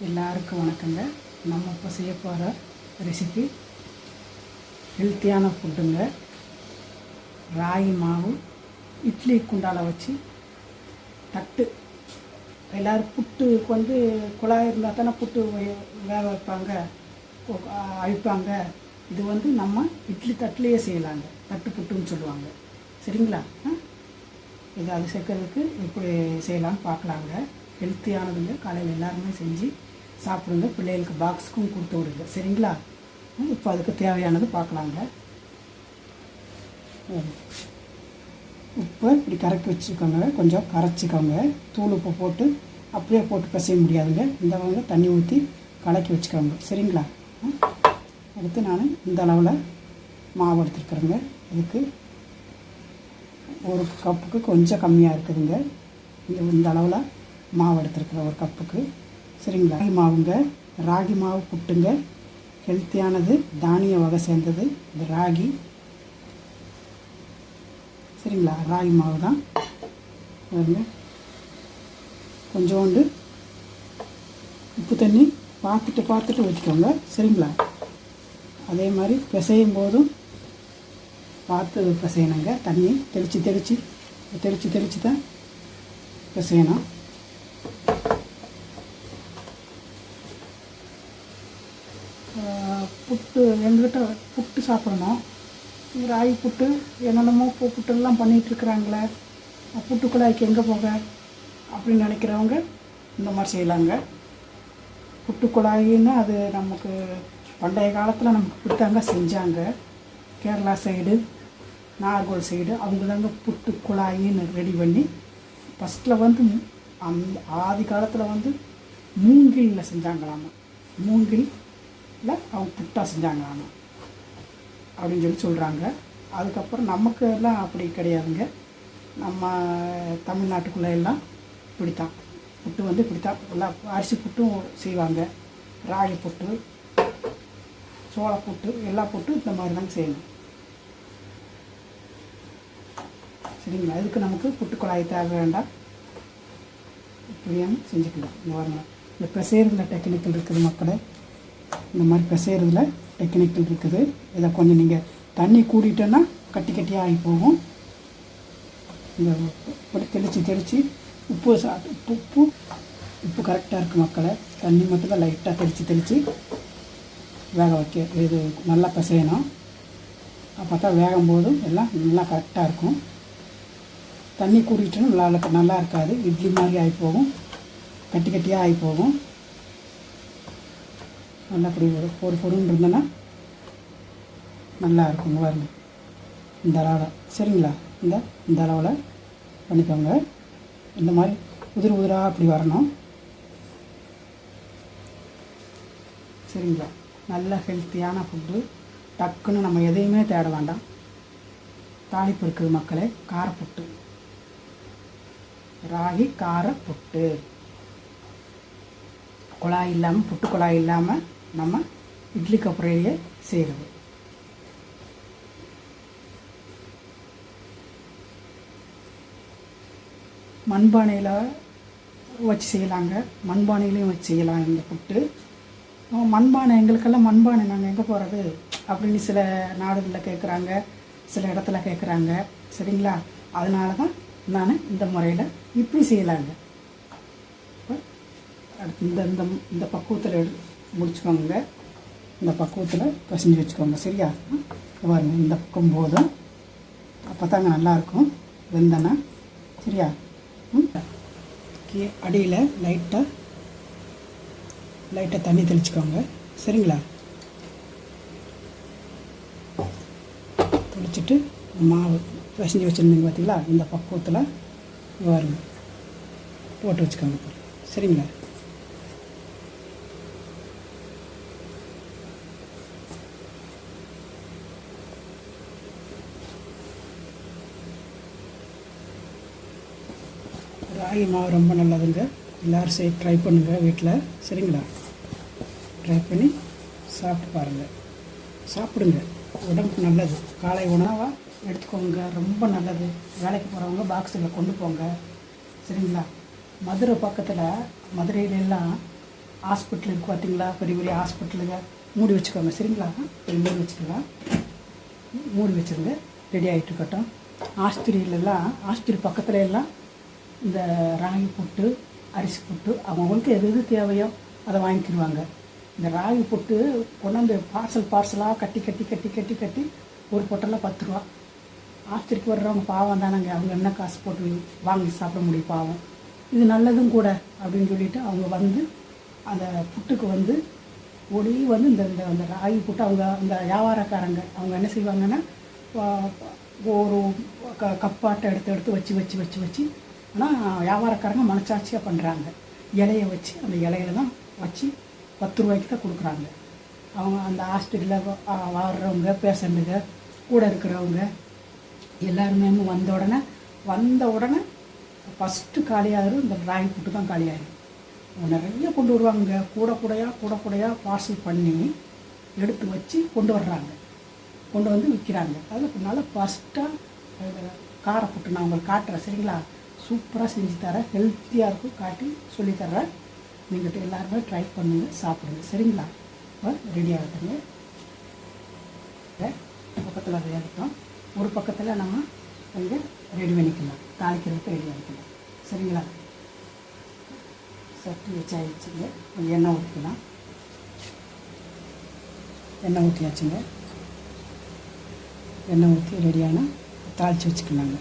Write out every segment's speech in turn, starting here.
எல்லாருக்கும் வணக்கங்க. நம்ம இப்போ செய்ய போகிற ரெசிபி ஹெல்த்தியான ஃபுட்டுங்க ராகி மாவு இட்லி குண்டால வச்சு தட்டு. எல்லோரும் புட்டுக்கு வந்து குழாய் இருந்தால் தானே புட்டு வே- வேக வைப்பாங்க அழிப்பாங்க இது வந்து நம்ம இட்லி தட்டுலேயே செய்யலாங்க. தட்டு புட்டுன்னு சொல்லுவாங்க. சரிங்களா? ஆ? இது அது சேர்க்கறதுக்கு எப்படி செய்யலாம்னு பார்க்கலாங்க. ஹெல்த்தியானதுங்க காலையில் எல்லாருமே செஞ்சு சாப்பிடுங்க. பிள்ளைகளுக்கு பாக்ஸுக்கும் கொடுத்து விடுங்க. சரிங்களா? இப்போ அதுக்கு தேவையானது பார்க்கலாங்க. ம். உப்பு இப்படி கரைக்கி வச்சுக்கோங்க கொஞ்சம் கரைச்சிக்கோங்க. தூள் உப்பு போட்டு அப்படியே போட்டு பிசைய முடியாதுங்க. இந்த வந்து தண்ணி ஊற்றி கலக்கி வச்சுக்கோங்க. சரிங்களா? அடுத்து நான் இந்த அளவில் மாவு எடுத்துருக்குறேங்க. இதுக்கு ஒரு கப்புக்கு கொஞ்சம் கம்மியாக இருக்குதுங்க. இந்த இந்த அளவில் மாவு எடுத்துருக்குறேன் ஒரு கப்புக்கு. சரிங்களா? ராகி மாவுங்க ராகி மாவு புட்டுங்க. ஹெல்த்தியானது தானிய வகை சேர்ந்தது. இந்த ராகி. சரிங்களா? ராகி மாவு தான். கொஞ்சோண்டு உப்பு தண்ணி பார்த்துட்டு பார்த்துட்டு ஊற்றிக்கோங்க. சரிங்களா? அதே மாதிரி பிசையும் போதும். பார்த்து பிசையணுங்க. தண்ணி தெளித்து தெளித்து தெளித்து தெளித்து தான் பிசையணும் ஆஹ் புட்டு எங்ககிட்ட புட்டு சாப்பிடணும். ராகி புட்டு என்னென்னமோ பூ புட்டெல்லாம் பண்ணிகிட்ருக்குறாங்களே புட்டு குழாய்க்கு எங்கே போக? அப்படின்னு நினைக்கிறவங்க இந்த மாதிரி செய்யலாங்க. புட்டு குழாயின்னு அது நமக்கு பண்டைய காலத்தில் நமக்கு புட்டாங்க செஞ்சாங்க. கேரளா சைடு நாகர்கோல் சைடு அவங்க தாங்க புட்டு குழாயின்னு ரெடி பண்ணி ஃபஸ்ட்டில் வந்து அந் அந்த ஆதி காலத்தில் வந்து மூங்கிலில் செஞ்சாங்களாமா? இல்லை அவங்க புட்டாக செஞ்சாங்க ஆனால் அப்படின்னு சொல்லி சொல்கிறாங்க அதுக்கப்புறம் நமக்கு எல்லாம் அப்படி கிடையாதுங்க. நம்ம தமிழ்நாட்டுக்குள்ளே எல்லாம் இப்படித்தான். புட்டு வந்து இப்படித்தான். எல்லாம் அரிசி புட்டும் செய்வாங்க. ராகி புட்டு சோள புட்டு எல்லா புட்டும் இந்த மாதிரி தாங்க செய்யணும். சரிங்களா? அதுக்கு நமக்கு புட்டு குழாய் தேவை வேண்டாம். இப்படியும் செஞ்சுக்கலாம் இந்த பாருங்க இந்த பிசைறதுல டெக்னிக்கல் இருக்குது மக்களை. இந்த மாதிரி பிசைறதுல டெக்னிக்கல் இருக்குது. இதை கொஞ்சம் நீங்கள் தண்ணி கூடிட்டோன்னா கட்டி கட்டியாக ஆகி போகும். இந்த இப்படி தெளித்து தெளித்து உப்பு சா உப்பு உப்பு உப்பு கரெக்டாக இருக்குது மக்களை. தண்ணி மட்டும்தான் லைட்டாக தெளித்து தெளித்து வேக வைக்க இது நல்லா பிசையணும். அப்போ தான் வேகும் போது எல்லாம் நல்லா கரெக்டாக இருக்கும். தண்ணி கூடிட்டுனா நல்லா நல்லா இருக்காது. இட்லி மாதிரி ஆகி போகும். கட்டி கட்டியாக ஆகி போகும். நல்லா அப்படி ஒரு பொறு பொருன்னு இருந்தோன்னா நல்லா இருக்குங்க பாருங்க. இந்த அளவில். சரிங்களா? இந்த இந்த அளவில் பண்ணிக்கோங்க. இந்த மாதிரி உதிர் உதிராக அப்படி வரணும். சரிங்களா? நல்ல ஹெல்த்தியான ஃபுட்டு டக்குன்னு நம்ம எதையுமே தேட வேண்டாம். தாளிப்பு இருக்குது மக்களே. காரப்புட்டு. ராகி கார புட்டு குழாய் இல்லாமல் புட்டு குழாய் இல்லாமல் நம்ம இட்லி கப்புறையிலேயே செய்கிறது மண்பானையில் வச்சு செய்யலாங்க. மண்பானையிலையும் வச்சு செய்யலாம் இந்த புட்டு. மண்பானை எங்களுக்கெல்லாம் மண்பானை நாங்கள் எங்கே போகிறது அப்படின்னு சில நாடுகளில் கேட்குறாங்க சில இடத்துல கேட்குறாங்க சரிங்களா? அதனால தான் நான் இந்த முறையில் இப்படி செய்யலாங்க. அடுத்து இந்த இந்த இந்த பக்குவத்தில் எடு முடிச்சுக்கோங்க இந்த பக்குவத்தில் பசிஞ்சு வச்சுக்கோங்க. சரியா? ம், பாருங்க இந்த பக்கம் போதும். அப்போ தாங்க நல்லாயிருக்கும் வெந்தனா. சரியா? ம். கீ அடியில் லைட்டாக லைட்டாக தண்ணி தெளிச்சுக்கோங்க. சரிங்களா? தெளிச்சிட்டு மாவு பசிஞ்சு வச்சுருந்தீங்க பார்த்தீங்களா இந்த பக்குவத்தில் வருங்க போட்டு வச்சுக்கோங்க. சரிங்களா? ராகி மாவு ரொம்ப நல்லதுங்க. எல்லோரும் செய் ட்ரை பண்ணுங்கள் வீட்டில் சரிங்களா? ட்ரை பண்ணி சாப்பிட்டு பாருங்கள் சாப்பிடுங்க. உடம்புக்கு நல்லது. காலை உணவாக எடுத்துக்கோங்க. ரொம்ப நல்லது. வேலைக்கு போகிறவங்க பாக்ஸில் கொண்டு போங்க. சரிங்களா? மதுரை பக்கத்தில் மதுரையிலெல்லாம் ஹாஸ்பிட்டல் இருக்குது பார்த்தீங்களா பெரிய பெரிய ஹாஸ்பிட்டலுங்க மூடி வச்சுக்கோங்க. சரிங்களா? மூடி வச்சுக்கலாம். மூடி வச்சுருங்க ரெடி ஆகிட்டு இருக்கட்டும். ஆஸ்பத்திரியிலலாம் ஆஸ்பத்திரி பக்கத்துல எல்லாம் இந்த ராகி புட்டு அரிசி புட்டு அவங்களுக்கு எது எது தேவையோ அதை வாங்கிக்கிடுவாங்க இந்த ராகி புட்டு கொண்டாந்து பார்சல் பார்சலாக கட்டி கட்டி கட்டி கட்டி கட்டி ஒரு பொட்டெல்லாம் பத்து ரூபா ஆஸ்திரிக்கு வர்றவங்க பாவம் தானங்க. அவங்க என்ன காசு போட்டு வாங்கி சாப்பிட முடியும் பாவம். இது நல்லதும் கூட அப்படின்னு சொல்லிட்டு அவங்க வந்து அந்த புட்டுக்கு வந்து ஒளி வந்து இந்த இந்த அந்த ராகி புட்டு அவங்க அந்த வியாபாரக்காரங்க அவங்க என்ன செய்வாங்கன்னா ஒரு க கப்பாட்டை எடுத்து எடுத்து வச்சு வச்சு வச்சு வச்சு ஆனால் வியாபாரக்காரங்க மனச்சாட்சியாக பண்ணுறாங்க இலையை வச்சு அந்த இலையில தான் வச்சு பத்து ரூபாய்க்கு தான் கொடுக்குறாங்க. அவங்க அந்த ஹாஸ்பிட்டலில் வர்றவங்க பேஷண்ட்டுங்க கூட இருக்கிறவங்க எல்லாருமே வந்த உடனே வந்த உடனே ஃபஸ்ட்டு காலியாகிடும் இந்த ராகி புட்டு தான் காலியாகிடும் நிறைய கொண்டு வருவாங்க கூட கூடையாக கூட கூடையாக பார்சல் பண்ணி எடுத்து வச்சு கொண்டு வர்றாங்க. கொண்டு வந்து விற்கிறாங்க. அதில் பின்னால் ஃபஸ்ட்டாக காரை புட்டு நான் உங்களுக்கு காட்டுறேன். சரிங்களா? சூப்பராக செஞ்சு தரேன். ஹெல்த்தியாக இருக்கும். காட்டி சொல்லித்தர்றேன் நீங்கள் எல்லாருமே ட்ரை பண்ணுங்க சாப்பிடுங்க. சரிங்களா? இப்போ ரெடியாக இருக்குங்க. பக்கத்தில் வேகட்டும் ஒரு பக்கத்தில் நம்ம கொஞ்சம் ரெடி பண்ணிக்கலாம் தாளிக்கிறதுக்கு ரெடி பண்ணிக்கலாம் சரிங்களா? சட்டி வச்சாயிடுச்சுங்க கொஞ்சம் எண்ணெய் ஊற்றிக்கலாம் எண்ணெய் ஊற்றியாச்சுங்க எண்ணெய் ஊற்றி ரெடியான தாளித்து வச்சுக்கலாங்க.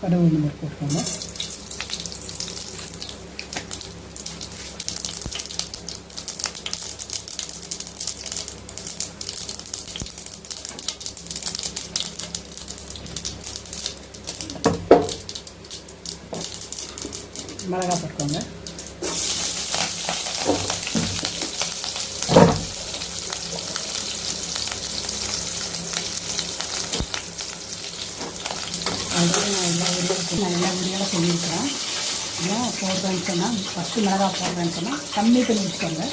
கடுகு நம்பர் போட்டுக்கோங்க. மிளகா போட்டுக்கோங்க அதுவே நான் எல்லா வீடியோவில் நான் எல்லா வீடியோவில் சொல்லியிருக்கிறேன் ஏன் போடுறேன்னு சொன்னால் ஃபஸ்ட்டு மிளகா போடுறேன்னு சொன்னால் கம்மி பண்ணி வச்சுக்கோங்க.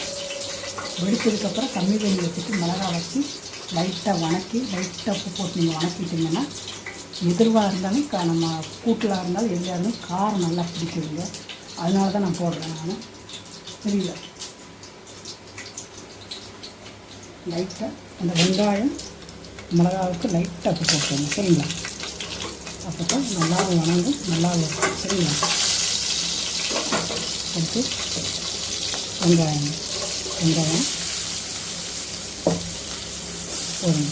வெடிச்சதுக்கப்புறம் கம்மி பண்ணி வச்சுட்டு மிளகா வச்சு லைட்டாக வணக்கி லைட்டாக உப்பு போட்டு நீங்கள் வணக்கிட்டிங்கன்னா எதிர்வாக இருந்தாலும் க நம்ம கூட்டில் இருந்தாலும் எதுவாக இருந்தாலும் காரம் நல்லா பிடிக்குதுங்க. அதனால தான் நான் போடுறேன் நான். தெரியல லைட்டாக அந்த வெங்காயம் மிளகாவுக்கு லைட்டாக உப்பு போட்டுக்கோங்க. சரிங்களா? அப்போ தான் நல்லா வணங்கும் நல்லா இருக்கும் சரிங்களா? அடுத்து வெங்காயம் வெங்காயம் போதும்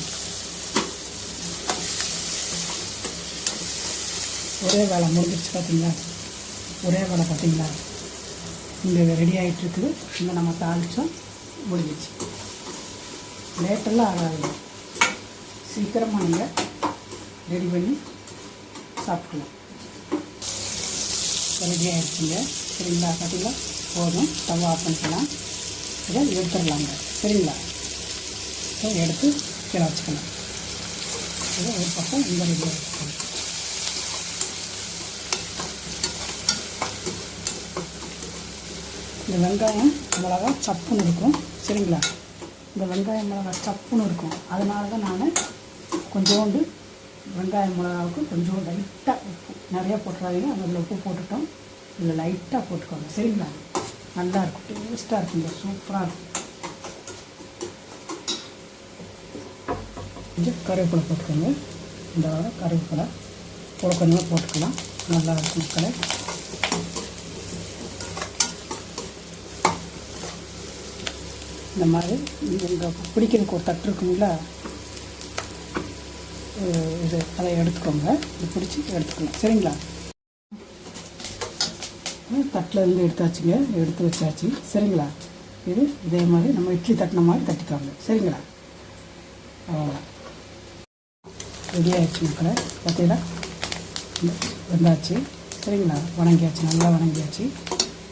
ஒரே வேலை முடிஞ்சிருச்சு பார்த்தீங்களா? ஒரே வேலை பார்த்தீங்களா? இங்கே ரெடி ஆகிட்டு இருக்குது இங்கே நம்ம தாளித்தோம் முடிஞ்சிச்சு லேட்டெல்லாம் ஆகாது சீக்கிரமாக நீங்கள் ரெடி பண்ணி சாப்பிடலாம் ரெடி ஆகிடுச்சுங்க சரிங்களா? பார்த்தீங்களா போதும். ஸ்டவ் ஆஃப் பண்ணிக்கலாம். இதை எடுத்துடலாங்க. சரிங்களா? ஸோ எடுத்து கீழே வச்சுக்கலாம். இதை ஒரு பக்கம் இந்த ரெடியாக வச்சுக்கலாம். இந்த வெங்காயம் மிளகா சப்புன்னு இருக்கும். சரிங்களா? இந்த வெங்காயம் மிளகா சப்புன்னு இருக்கும். அதனால தான் நான் கொஞ்சோண்டு வெங்காயம் மிளகாவுக்கு கொஞ்சோண்டு லைட்டாக உப்பு. நிறையா போட்டுறாதீங்க. அதில் உப்பு போட்டுட்டோம். இதில் லைட்டாக போட்டுக்கோங்க. சரிங்களா நல்லா இருக்கும். டேஸ்ட்டாக இருக்குங்க சூப்பராக இருக்கும். கொஞ்சம் கருவேப்பிலை போட்டுக்கோங்க. இந்த வாரம் கருவேப்பிலை கூட கொஞ்சமாக போட்டுக்கலாம். நல்லா இருக்கும் மக்களை. இந்த மாதிரி எங்கள் பிடிக்கிறதுக்கு ஒரு தட்டு இருக்குங்களா இது அதை எடுத்துக்கோங்க. இது பிடிச்சி எடுத்துக்கலாம். சரிங்களா? தட்டில் இருந்து எடுத்தாச்சுங்க. எடுத்து வச்சாச்சு. சரிங்களா? இது இதே மாதிரி நம்ம இட்லி தட்டின மாதிரி தட்டிக்காங்க. சரிங்களா? அவ்வளோதான் ரெடி ஆயிடுச்சு மக்களை. பார்த்தீங்களா வெந்தாச்சு. சரிங்களா? வணங்கியாச்சு. நல்லா வணங்கியாச்சு.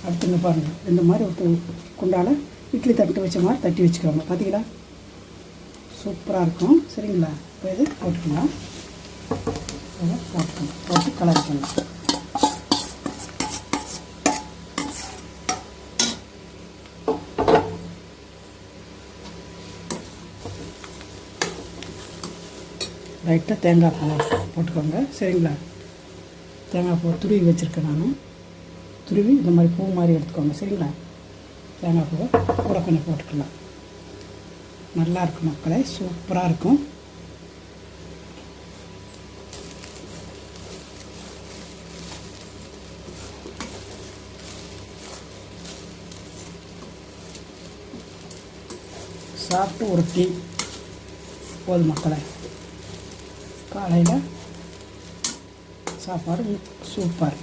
அடுத்துங்க பாருங்கள் இந்த மாதிரி ஒரு குண்டால் இட்லி தட்டு வச்ச மாதிரி தட்டி வச்சுக்கோங்க. பார்த்தீங்களா சூப்பராக இருக்கும். சரிங்களா? இப்போ இது போட்டுக்கலாம். போட்டுக்கலாம். போட்டு கலர் பண்ணலாம். லைட்டாக தேங்காய் பூ போட்டுக்கோங்க. சரிங்களா? தேங்காய் பூ துருவி வச்சுருக்கேன் நான். துருவி இந்த மாதிரி பூ மாதிரி எடுத்துக்கோங்க. சரிங்களா? தேங்காய் பூவை கூட கொஞ்சம் போட்டுக்கலாம். நல்லா இருக்கும் மக்களே. சூப்பராக இருக்கும். சாப்பிட்டு ஒரு டீ. போதும் மக்களை. காலையில் சாப்பாடு சூப்பர்.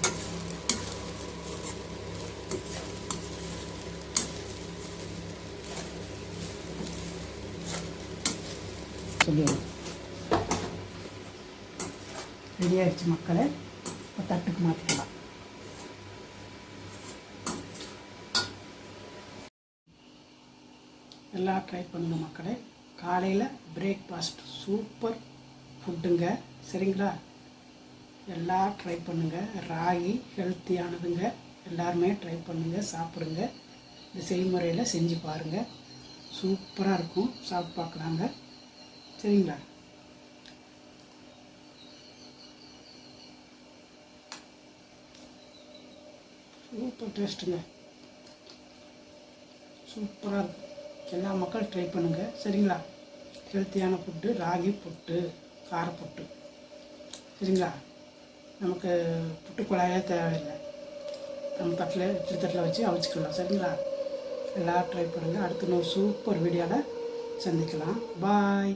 சொல்லிடுவோம் ரெடி மக்களை. இப்போ தட்டுக்கு மாற்றிக்கலாம் எல்லாம் ட்ரை பண்ணுங்க மக்களே. காலையில் பிரேக்ஃபாஸ்ட் சூப்பர். ஃபுட்டுங்க சரிங்களா? எல்லாம் ட்ரை பண்ணுங்கள் ராகி ஹெல்த்தியானதுங்க எல்லாருமே ட்ரை பண்ணுங்கள் சாப்பிடுங்க. இந்த செய்முறையில் செஞ்சு பாருங்கள் சூப்பராக இருக்கும். சாப்பிட்டு பார்க்கலாங்க. சரிங்களா? சூப்பர் டேஸ்ட்டுங்க. சூப்பராக இருக்கும். எல்லா மக்களும் ட்ரை பண்ணுங்கள் சரிங்களா? ஹெல்த்தியான ஃபுட்டு ராகி புட்டு. காரப்புட்டு. சரிங்களா? நமக்கு புட்டு குழாயே தேவையில்லை. நம்ம தட்டில் இட்லி தட்டில் வச்சு அவிச்சிக்கலாம். சரிங்களா? எல்லோரும் ட்ரை பண்ணுங்கள் அடுத்து இன்னொரு சூப்பர் வீடியோவில் சந்திக்கலாம். பாய்